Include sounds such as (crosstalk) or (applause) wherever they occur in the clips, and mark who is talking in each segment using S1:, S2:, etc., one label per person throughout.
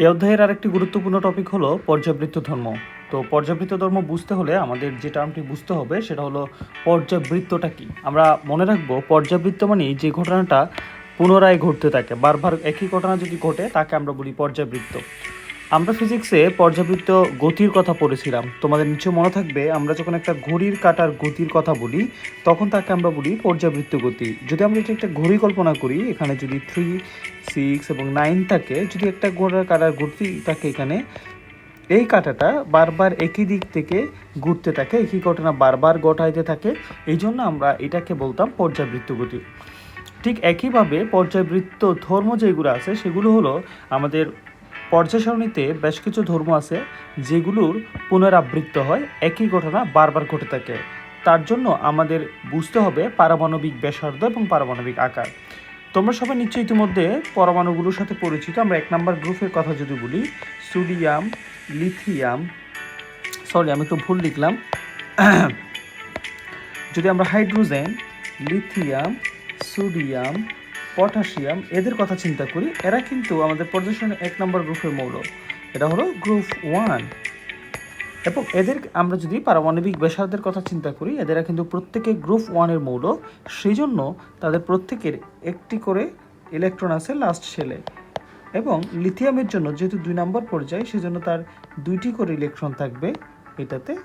S1: এই অধ্যায়ের আরেকটি গুরুত্বপূর্ণ টপিক হলো পর্যাবৃত্ত ধর্ম। তো পর্যাবৃত্ত ধর্ম বুঝতে হলে আমাদের যে টার্মটি বুঝতে হবে, সেটা হলো পর্যাবৃত্তটা কি? আমরা মনে রাখব, পর্যাবৃত্ত মানে যে ঘটনাটা পুনরায় ঘটতে থাকে, বারবার একই ঘটনা যদি ঘটে, তাকে আমরা বলি পর্যাবৃত্ত। আমরা ফিজিক্সে পর্যাবৃত্ত গতির কথা পড়েছিলাম। তোমাদের নিচে মনে থাকবে, আমরা যখন একটা ঘড়ির কাটার গতির কথা বলি, তখন তাকে আমরা বলি পর্যাবৃত্ত গতি। যদি আমরা এটা একটা ঘড়ি কল্পনা করি, এখানে যদি থ্রি সিক্স এবং নাইন থাকে, যদি একটা ঘোড়ার কাটার গতি থাকে এখানে, এই কাঁটাটা বারবার একই দিক থেকে ঘুরতে থাকে, একই ঘটনা বারবার ঘটাইতে থাকে, এই জন্য আমরা এটাকে বলতাম পর্যাবৃত্ত গতি। ঠিক একইভাবে পর্যাবৃত্ত ধর্ম যেগুলো আছে, সেগুলো হলো আমাদের পর্যায় সারণীতে বেশ কিছু ধর্ম আছে যেগুলোর পুনরাবৃত্ত হয়, একই ঘটনা বারবার ঘটে থাকে। তার জন্য আমাদের বুঝতে হবে পারমাণবিক ব্যাসার্ধ এবং পারমাণবিক আকার। তোমরা সবাই নিশ্চয়ই ইতিমধ্যে পরমাণুগুলোর সাথে পরিচিত। আমরা এক নম্বর গ্রুপের কথা যদি বলি, সোডিয়াম, লিথিয়াম, সরি, আমি একটু ভুল লিখলাম। (clears throat) যদি আমরা হাইড্রোজেন, লিথিয়াম, সোডিয়াম পটাশিয়াম, এদের কথা চিন্তা করি, এরা কিন্তু আমাদের পর্যবেক্ষণে এক নম্বর গ্রুপের মৌল। এটা হলো গ্রুপ ওয়ান। এবং এদের, আমরা যদি পারমাণবিক ব্যাসার্ধের কথা চিন্তা করি, এদেরা কিন্তু প্রত্যেকে গ্রুপ ওয়ানের মৌল। সেই জন্য তাদের প্রত্যেকের একটি করে ইলেকট্রন আছে লাস্ট শেলে এবং লিথিয়ামের জন্য যেহেতু দুই নম্বর পর্যায়ে, সেজন্য তার দুইটি করে ইলেকট্রন থাকবে এটাতে।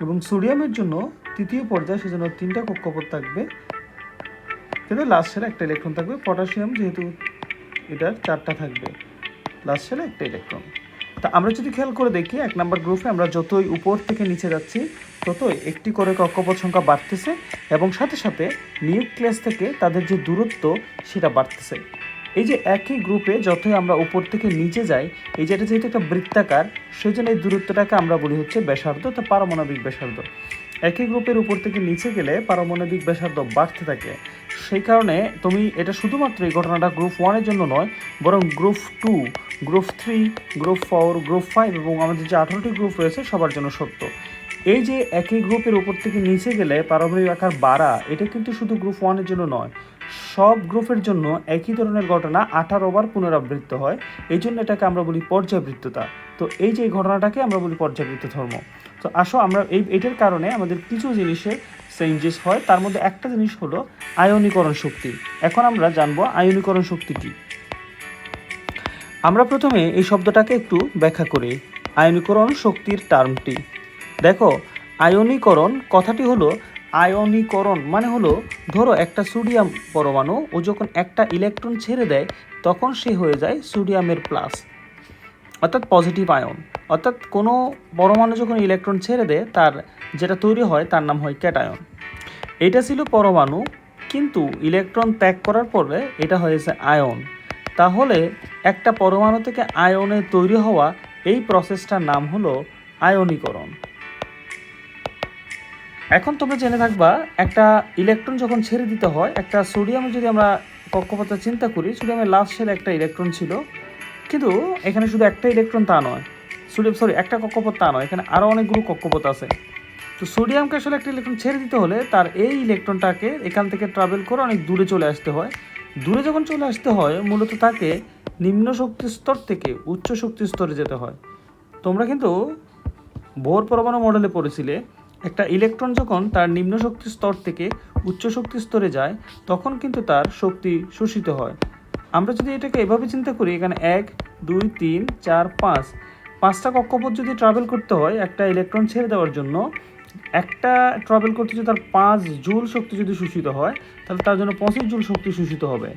S1: এবং সোডিয়ামের জন্য তৃতীয় পর্যায়ে, সেজন্য তিনটা কক্ষপথ থাকবে। কিন্তু লাস্ট শেলে একটা ইলেকট্রন থাকবে। পটাশিয়াম যেহেতু এটার চারটা থাকবে। লাস্ট শেলে একটা ইলেকট্রন তা আমরা যদি খেয়াল করে দেখি, এক নম্বর গ্রুপে আমরা যতই উপর থেকে নিচে যাচ্ছি, ততই একটি করে কক্ষপথ সংখ্যা বাড়তেছে এবং সাথে সাথে নিউক্লিয়াস থেকে তাদের যে দূরত্ব, সেটা বাড়তেছে। এই যে একই গ্রুপে যতই আমরা উপর থেকে নিচে যাই, এই যেটা যেহেতু একটা বৃত্তাকার সেই জন্য এই দূরত্বটাকে আমরা বলি হচ্ছে ব্যাসার্ধ, তা পারমাণবিক ব্যাসার্ধ। একই গ্রুপের উপর থেকে নিচে গেলে পারমাণবিক ব্যাসার্ধ বাড়তে থাকে। সেই কারণে তুমি এটা শুধুমাত্র এই ঘটনাটা গ্রুপ ওয়ানের জন্য নয়, বরং group two group three group four group five এবং আমাদের যে আঠারোটি গ্রুপ রয়েছে সবার জন্য সত্য। এই যে একই গ্রুপের উপর থেকে নিচে গেলে পারমাণবিক আকার বাড়া, এটা কিন্তু শুধু গ্রুপ ওয়ানের জন্য নয়। সব গ্রুপের জন্য একই ধরনের ঘটনা আঠারো বার পুনরাবৃত্ত হয়। এই জন্য এটাকে আমরা বলি পর্যাবৃত্ততা। তো এই যে ঘটনাটাকে আমরা বলি পর্যাবৃত্ত ধর্ম। তো আসো আমরা এই এটার কারণে আমাদের কিছু জিনিসের চেঞ্জেস হয়। তার মধ্যে একটা জিনিস হলো আয়নীকরণ শক্তি। এখন আমরা জানব আয়নীকরণ শক্তি কী। আমরা প্রথমে এই শব্দটাকে একটু ব্যাখ্যা করি। আয়নীকরণ শক্তির টার্মটি দেখো, আয়নীকরণ কথাটি হলো আয়নীকরণ মানে হলো, ধরো একটা সোডিয়াম পরমাণু ও যখন একটা ইলেকট্রন ছেড়ে দেয়, তখন সে হয়ে যায় সোডিয়ামের প্লাস অর্থাৎ পজিটিভ আয়ন অর্থাৎ কোনো পরমাণু যখন ইলেকট্রন ছেড়ে দেয়, তার যেটা তৈরি হয়, তার নাম হয় ক্যাটায়ন এটা ছিল পরমাণু, কিন্তু ইলেকট্রন ত্যাগ করার পরে এটা হয়েছে আয়ন তাহলে একটা পরমাণু থেকে আয়নে তৈরি হওয়া এই প্রসেসটার নাম হলো আয়নীকরণ এখন তোমরা জেনে থাকবা, একটা ইলেকট্রন যখন ছেড়ে দিতে হয়, একটা সোডিয়ামে যদি আমরা কক্ষপথে চিন্তা করি সোডিয়ামের লাস্ট শেলে একটা ইলেকট্রন ছিল কিন্তু এখানে শুধু একটা ইলেকট্রন তা নয়। সোডিয়াম সরি একটা কক্ষপথ তা নয়, এখানে আরও অনেকগুলো কক্ষপথ আছে। তো সোডিয়ামকে আসলে একটা ইলেকট্রন ছেড়ে দিতে হলে তার এই ইলেকট্রনটাকে এখান থেকে ট্রাভেল করে অনেক দূরে চলে আসতে হয়। দূরে যখন চলে আসতে হয়, মূলত তাকে নিম্ন শক্তি স্তর থেকে উচ্চ শক্তি স্তরে যেতে হয়। তোমরা কিন্তু ভোর পরমাণু মডেলে পড়েছিলে, একটা ইলেকট্রন যখন তার নিম্ন শক্তি স্তর থেকে উচ্চ শক্তি স্তরে যায়, তখন কিন্তু তার শক্তি শোষিত হয়। আমরা যদি এটাকে এভাবে চিন্তা করি, এখানে এক, দুই, তিন, চার, পাঁচ, পাঁচটা কক্ষপথ যদি ট্রাভেল করতে হয়, একটা ইলেকট্রন ছেড়ে দেওয়ার জন্য, একটা ট্রাভেল করতে যদি তার পাঁচ জুল শক্তি যদি শোষিত হয়, তাহলে তার জন্য পঁচিশ জুল শক্তি শোষিত হবে।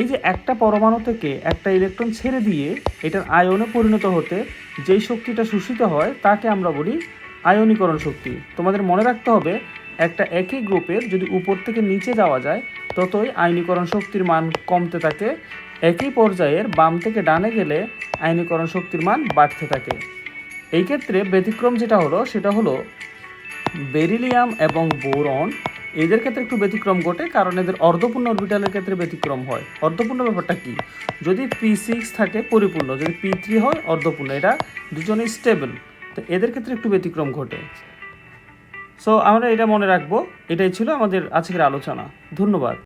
S1: এই যে একটা পরমাণু থেকে একটা ইলেকট্রন ছেড়ে দিয়ে এটার আয়নে পরিণত হতে যেই শক্তিটা শোষিত হয়, তাকে আমরা বলি আয়নীকরণ শক্তি। তোমাদের মনে রাখতে হবে, একটা একই গ্রুপের যদি উপর থেকে নিচে যাওয়া যায় ততই আইনীকরণ শক্তির মান কমতে থাকে। একই পর্যায়ের বাম থেকে ডানে গেলে আইনীকরণ শক্তির মান বাড়তে থাকে। এই ক্ষেত্রে ব্যতিক্রম যেটা হলো, সেটা হলো বেরিলিয়াম এবং বোরন। এদের ক্ষেত্রে একটু ব্যতিক্রম ঘটে, কারণ এদের অর্ধপূর্ণ অরবিটালের ক্ষেত্রে ব্যতিক্রম হয়। অর্ধপূর্ণ ব্যাপারটা কি? যদি পি সিক্স থাকে, পরিপূর্ণ। যদি পি থ্রি হয়, অর্ধপূর্ণ। এটা দুজনেই স্টেবল তো এদের ক্ষেত্রে একটু ব্যতিক্রম ঘটে। সো আমরা এটা মনে রাখব। এটাই ছিল আমাদের আজকের আলোচনা। ধন্যবাদ।